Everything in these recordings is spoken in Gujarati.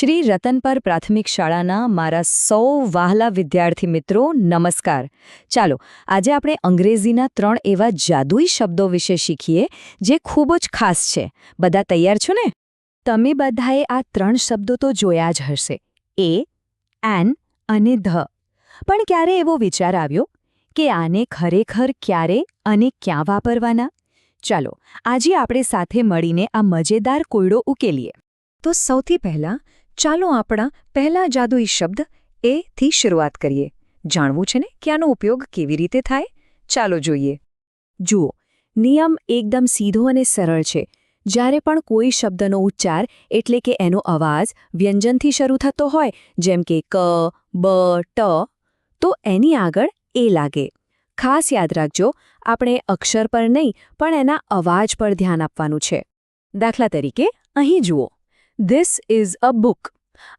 શ્રી રતનપર પ્રાથમિક શાળાના મારા સૌ વાહલા વિદ્યાર્થી મિત્રો, નમસ્કાર. ચાલો, આજે આપણે અંગ્રેજીના ત્રણ એવા જાદુઈ શબ્દો વિશે શીખીએ, જે ખૂબ જ ખાસ છે. બધા તૈયાર છો ને? તમે બધાએ આ ત્રણ શબ્દો તો જોયા જ હશે. એ, એન અને ધ. પણ ક્યારે એવો વિચાર આવ્યો કે આને ખરેખર ક્યારે અને ક્યાં વાપરવાના? ચાલો, આજે આપણે સાથે મળીને આ મજેદાર કોયડો ઉકેલીએ. તો સૌથી પહેલાં ચાલો આપણા પહેલા જાદુઈ શબ્દ એ થી શરૂઆત કરીએ. જાણવું છે ને કે આનો ઉપયોગ કેવી રીતે થાય? ચાલો જોઈએ. જુઓ, નિયમ એકદમ સીધો અને સરળ છે. જ્યારે પણ કોઈ શબ્દનો ઉચ્ચાર એટલે કે એનો અવાજ વ્યંજનથી શરૂ થતો હોય, જેમ કે ક, બ, ટ, તો એની આગળ એ લાગે. ખાસ યાદ રાખજો, આપણે અક્ષર પર નહીં, પણ એના અવાજ પર ધ્યાન આપવાનું છે. દાખલા તરીકે, અહીં જુઓ. ધીસ ઇઝ અ બુક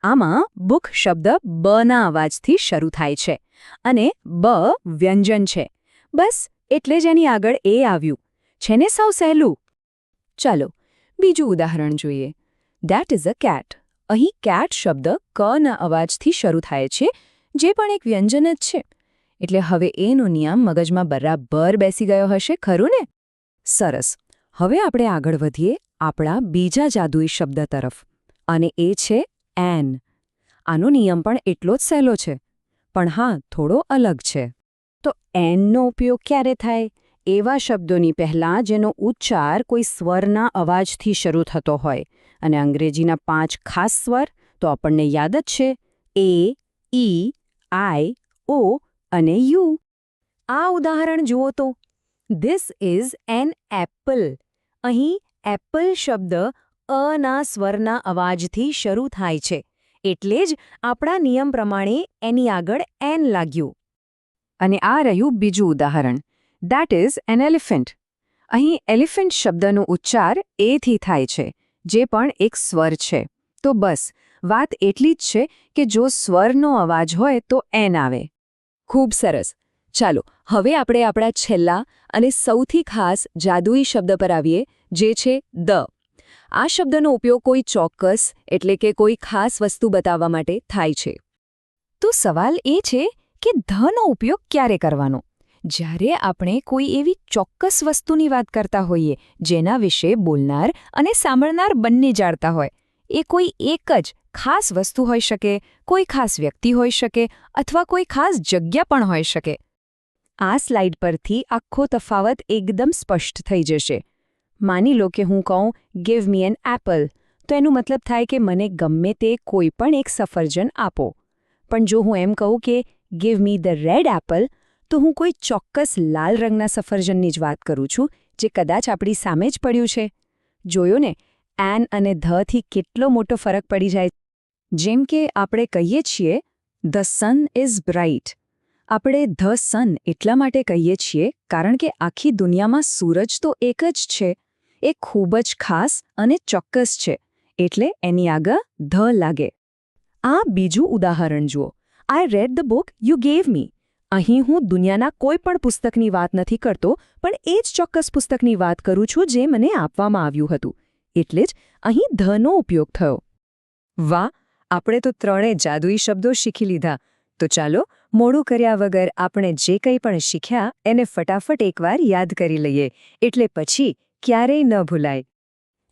આમાં બુક શબ્દ બના અવાજથી શરૂ થાય છે અને બ વ્યંજન છે. બસ, એટલે જ એની આગળ એ આવ્યું. છે ને સૌ સહેલું? ચાલો, બીજું ઉદાહરણ જોઈએ. ધેટ ઇઝ અ કેટ અહીં કેટ શબ્દ ક ના અવાજથી શરૂ થાય છે, જે પણ એક વ્યંજન જ છે. એટલે હવે એનો નિયમ મગજમાં બરાબર બેસી ગયો હશે, ખરું ને? સરસ. હવે આપણે આગળ વધીએ આપણા બીજા જાદુઈ શબ્દ તરફ. અને એ છે એન આનો નિયમ પણ એટલો જ સહેલો છે. પણ હા, થોડો અલગ છે. તો એનનો ઉપયોગ ક્યારે થાય? એવા શબ્દોની પહેલાં જેનો ઉચ્ચાર કોઈ સ્વરના અવાજથી શરૂ થતો હોય અને અંગ્રેજીના પાંચ ખાસ સ્વર, તો આપણને યાદ જ છે એ ઈ આઈ ઓ અને યુ આ ઉદાહરણ જુઓ તો. ધીસ ઇઝ એન એપલ અહીં એપલ શબ્દ અના સ્વરના અવાજથી શરૂ થાય છે. એટલે જ આપણા નિયમ પ્રમાણે એની આગળ એન લાગ્યું. અને આ રહ્યું બીજું ઉદાહરણ. દેટ ઇઝ એન એલિફન્ટ અહીં એલિફન્ટ શબ્દનો ઉચ્ચાર એથી થાય છે, જે પણ એક સ્વર છે. તો બસ, વાત એટલી જ છે કે જો સ્વરનો અવાજ હોય તો એન આવે. ખૂબ સરસ. ચાલો, હવે આપણે આપણા છેલ્લા અને સૌથી ખાસ જાદુઈ શબ્દ પર આવીએ, જે છે દ. આ શબ્દનો ઉપયોગ કોઈ ચોક્કસ, એટલે કે કોઈ ખાસ વસ્તુ બતાવવા માટે થાય છે. તો સવાલ એ છે કે ધનો ઉપયોગ ક્યારે કરવાનો? જ્યારે આપણે કોઈ એવી ચોક્કસ વસ્તુની વાત કરતા હોઈએ, જેના વિશે બોલનાર અને સાંભળનાર બંને જાણતા હોય, એ કોઈ એક જ ખાસ વસ્તુ હોઈ શકે, કોઈ ખાસ વ્યક્તિ હોઈ શકે, અથવા કોઈ ખાસ જગ્યા પણ હોઈ શકે. આ સ્લાઇડ પરથી આખો તફાવત એકદમ સ્પષ્ટ થઈ જશે. માની લો કે હું કહું ગીવ મી એન એપલ તો એનું મતલબ થાય કે મને ગમે તે કોઈ પણ એક સફરજન આપો. પણ જો હું એમ કહું કે give me the red apple તો હું કોઈ ચોક્કસ લાલ રંગના સફરજનની જ વાત કરું છું, જે કદાચ આપણી સામે જ પડ્યું છે. જોયો ને એન અને ધથી કેટલો મોટો ફરક પડી જાય. જેમ કે આપણે કહીએ છીએ ધ સન ઇઝ બ્રાઇટ આપણે ધ સન એટલા માટે કહીએ છીએ, કારણ કે આખી દુનિયામાં સૂરજ તો એક જ છે. એ ખૂબ જ ખાસ અને ચોક્કસ છે, એટલે એની આગળ ધ લાગે. આ બીજું ઉદાહરણ જુઓ. I read the book you gave me અહીં હું દુનિયાના કોઈ પણ પુસ્તકની વાત નથી કરતો, પણ એ જ ચોક્કસ પુસ્તકની વાત કરું છું જે મને આપવામાં આવ્યું હતું. એટલે જ અહીં ધનો ઉપયોગ થયો. વાહ, આપણે તો ત્રણેય જાદુઈ શબ્દો શીખી લીધા. તો ચાલો, મોડું કર્યા વગર આપણે જે કંઈ પણ શીખ્યા, એને ફટાફટ એકવાર યાદ કરી લઈએ. એટલે પછી ક્યારેય ન ભૂલાય.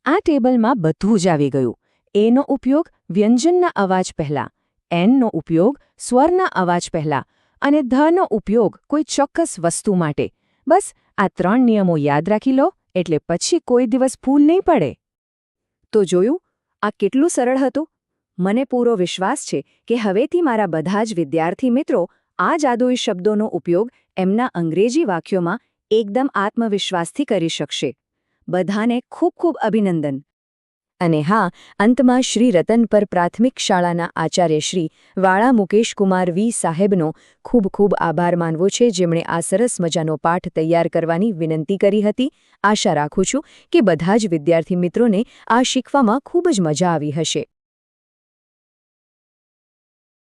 આ ટેબલમાં બધું જ આવી ગયું. એનો ઉપયોગ વ્યંજનના અવાજ પહેલા એનનો ઉપયોગ સ્વરના અવાજ પહેલા અને ધનો ઉપયોગ કોઈ ચોક્કસ વસ્તુ માટે. બસ, આ ત્રણ નિયમો યાદ રાખી લો, એટલે પછી કોઈ દિવસ ભૂલ નહીં પડે. તો જોયું, આ કેટલું સરળ હતું. મને પૂરો વિશ્વાસ છે કે હવેથી મારા બધા જ વિદ્યાર્થી મિત્રો આ જાદુઈ શબ્દોનો ઉપયોગ એમના અંગ્રેજી વાક્યોમાં એકદમ આત્મવિશ્વાસથી કરી શકશે. બધાને ખૂબ ખૂબ અભિનંદન. અને હા, અંતમાં શ્રી રતન પર પ્રાથમિક શાળાના આચાર્ય શ્રી વાળા મુકેશકુમાર વી સાહેબનો ખૂબ ખૂબ આભાર માનવો છે, જેમણે આ સરસ મજાનો પાઠ તૈયાર કરવાની વિનંતી કરી હતી. આશા રાખું છું કે બધા જ વિદ્યાર્થી મિત્રોને આ શીખવામાં ખૂબ જ મજા આવી હશે.